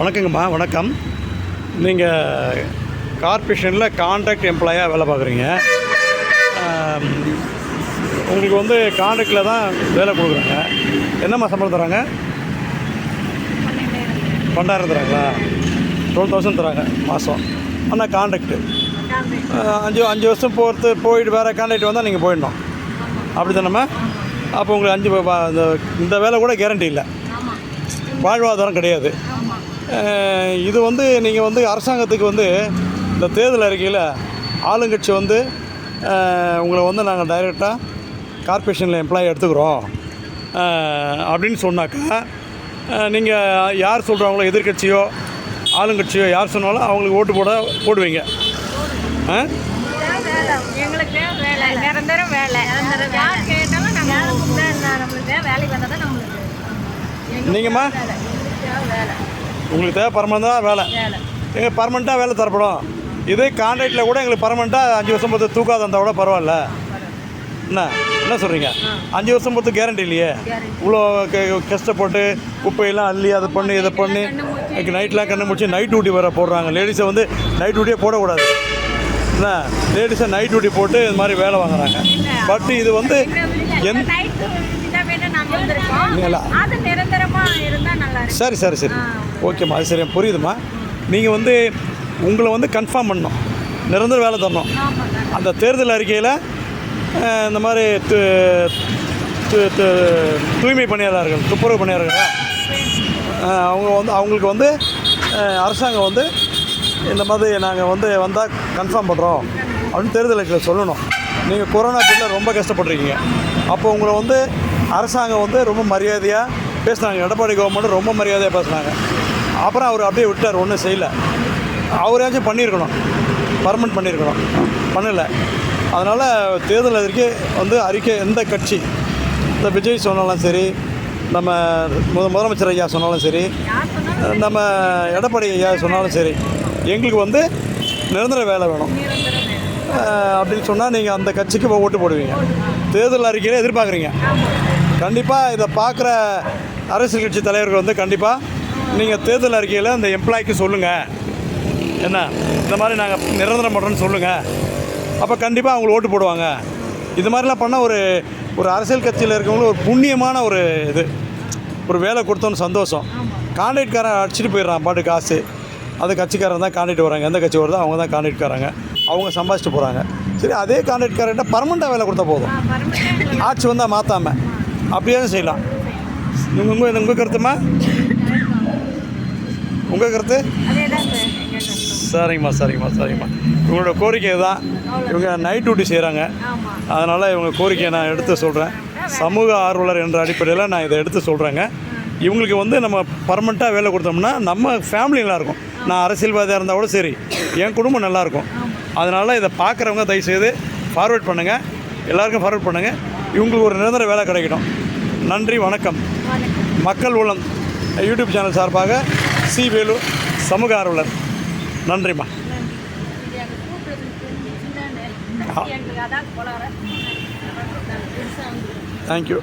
வணக்கங்கம்மா வணக்கம். நீங்கள் கார்பரேஷனில் கான்ட்ராக்ட் எம்ப்ளாயாக வேலை பார்க்குறீங்க. உங்களுக்கு வந்து கான்ட்ராக்டில் தான் வேலை கொடுக்குறாங்க. என்னம்மா சம்பளம் தராங்க? பன்னெண்டாயிரம் தராங்களா? டுவெல் தௌசண்ட் தராங்க மாதம் ஆனால் கான்ட்ராக்டு அஞ்சு அஞ்சு வருஷம் போகிறது போயிட்டு வேறு கான்ட்ராக்ட் வந்தால் நீங்கள் போயிடணும். அப்படி தானேம்மா அப்போ உங்களுக்கு அஞ்சு இந்த வேலை கூட கேரண்டி இல்லை. வாழ்வாதாரம் கிடையாது. இது வந்து நீங்கள் வந்து அரசாங்கத்துக்கு வந்து இந்த தேர்தல் அறிக்கையில் ஆளுங்கட்சி வந்து உங்களை வந்து நாங்கள் டைரெக்டாக கார்ப்பரேஷனில் எம்ப்ளாயி எடுத்துக்கிறோம். அப்படின்னு சொன்னாக்கா நீங்கள் யார் சொல்கிறாங்களோ எதிர்க்கட்சியோ ஆளுங்கட்சியோ யார் சொன்னாலும் அவங்களுக்கு ஓட்டு போட போடுவீங்க. ஆ நிரந்தரம் வேலை யார் தேவை தான் வேலை. உங்களுக்கு தேவை பர்மனெண்ட்டாக வேலை எங்கள் பர்மனெண்ட்டாக வேலை தரப்படும். இதே கான்ட்ராக்டில் கூட எங்களுக்கு பர்மனெண்ட்டாக அஞ்சு வருஷம் பொறுத்து தூக்காத இருந்தால் கூட பரவாயில்ல. என்ன? என்ன சொல்கிறீங்க அஞ்சு வருஷம் பொறுத்து கேரண்டி இல்லையே? இவ்வளோ கஷ்டப்பட்டு குப்பையெல்லாம் அள்ளி அதை பண்ணி இதை பண்ணி. நைட்லாம் கண்ணு முடிச்சு நைட் டியூட்டி வேறு போடுறாங்க. லேடிஸை வந்து நைட் டியூட்டியே போடக்கூடாது. என்ன? லேடிஸை நைட் டியூட்டி போட்டு இது மாதிரி வேலை வாங்குறாங்க. பட் இது வந்து இதாக வேணும் நாங்கள் வந்திருக்கோம். இல்ல. அது நிரந்தரமாக இருந்தால் நல்லா இருக்கும். சரி சரி சரி. ஓகேம்மா அது சரி புரியுதும்மா நீங்கள் வந்து உங்களை வந்து கன்ஃபார்ம் பண்ணணும். நிரந்தர வேலை தரணும். அந்த தேர்தல் அறிக்கையில் இந்த மாதிரி தூய்மை பணியாளர்கள் துப்புரவு பணியாளர்கள்? அவங்க வந்து அவங்களுக்கு வந்து அரசாங்கம் வந்து இந்த மாதிரி நாங்கள் வந்து வந்தால் கன்ஃபார்ம் பண்ணுறோம் அப்படின்னு தேர்தல் அறிக்கையில் சொல்லணும். நீங்கள் கொரோனா பீரியடில் ரொம்ப கஷ்டப்பட்டிருக்கீங்க. அப்போ உங்களை வந்து அரசாங்கம் வந்து ரொம்ப மரியாதையாக பேசினாங்க. எடப்பாடி கவர்மெண்ட் ரொம்ப மரியாதையாக பேசுனாங்க. அப்புறம் அவர் அப்படியே விட்டார் ஒன்றும் செய்யலை. அவரையாச்சும் பண்ணியிருக்கணும். பர்மனெண்ட் பண்ணியிருக்கணும். பண்ணலை. அதனால் தேர்தல் அறிக்கை வந்து அறிக்கை எந்த கட்சி இந்த விஜய் சொன்னாலும் சரி நம்ம முத முதலமைச்சர் ஐயா சொன்னாலும் சரி நம்ம எடப்பாடி ஐயா சொன்னாலும் சரி எங்களுக்கு வந்து நிரந்தர வேலை வேணும். அப்படின்னு சொன்னால் நீங்கள் அந்த கட்சிக்கு ஓட்டு போடுவீங்க. தேர்தல் அறிக்கையில் எதிர்பார்க்குறீங்க. கண்டிப்பாக இதை பார்க்குற அரசியல் கட்சி தலைவர்கள் வந்து கண்டிப்பாக நீங்கள் தேர்தல் அறிக்கையில் அந்த எம்ப்ளாய்க்கு சொல்லுங்கள் என்ன? இந்த மாதிரி நாங்கள் நிரந்தரம் பண்ணுறோன்னு சொல்லுங்கள் அப்போ கண்டிப்பாக அவங்களுக்கு ஓட்டு போடுவாங்க. இது மாதிரிலாம் பண்ணால் ஒரு ஒரு அரசியல் கட்சியில் இருக்கவங்களும் ஒரு புண்ணியமான ஒரு இது. ஒரு வேலை கொடுத்தோன்னு சந்தோஷம். கான்ட்ராக்ட்காரன் அடிச்சுட்டு போயிடுறான் பாட்டு காசு. அந்த கட்சிக்காரன் தான் கான்ட்ராக்ட் வராங்க. எந்த கட்சி வருதோ அவங்க தான் கான்ட்ராக்ட்காரங்க. அவங்க சம்பாதிச்சுட்டு போகிறாங்க சரி அதே கான்ட்ராக்ட்காரன்ட்ட பர்மனெண்ட்டாக வேலை கொடுத்தா போதும். ஆட்சி வந்தால் மாற்றாமல் அப்படியே செய்யலாம். உங்கள் உங்கள் உங்கள் கருத்துமா? உங்கள் கருத்து? சரிங்கம்மா சரிங்கம்மா சரிங்கம்மா. இவங்களோட கோரிக்கை தான் இவங்க நைட் டியூட்டி செய்கிறாங்க அதனால் இவங்க கோரிக்கையை நான் எடுத்து சொல்கிறேன் சமூக ஆர்வலர் என்ற அடிப்படையில் நான் இதை எடுத்து சொல்கிறேங்க இவங்களுக்கு வந்து நம்ம பர்மனெண்ட்டாக வேலை கொடுத்தோம்னா நம்ம ஃபேமிலி நல்லாயிருக்கும் நான் அரசியல்வாதியாக இருந்தால் கூட சரி. என் குடும்பம் நல்லாயிருக்கும் அதனால் இதை பார்க்குறவங்க தயவுசெய்து ஃபார்வேர்ட் பண்ணுங்கள் எல்லாருக்கும் ஃபார்வேர்ட் பண்ணுங்கள் இவங்களுக்கு ஒரு நிரந்தர வேலை கிடைக்கணும் நன்றி வணக்கம். மக்கள் உள்ளம் யூடியூப் சேனல் சார்பாக சி வேலு சமூக ஆர்வலர். நன்றிம்மா. தேங்க்யூ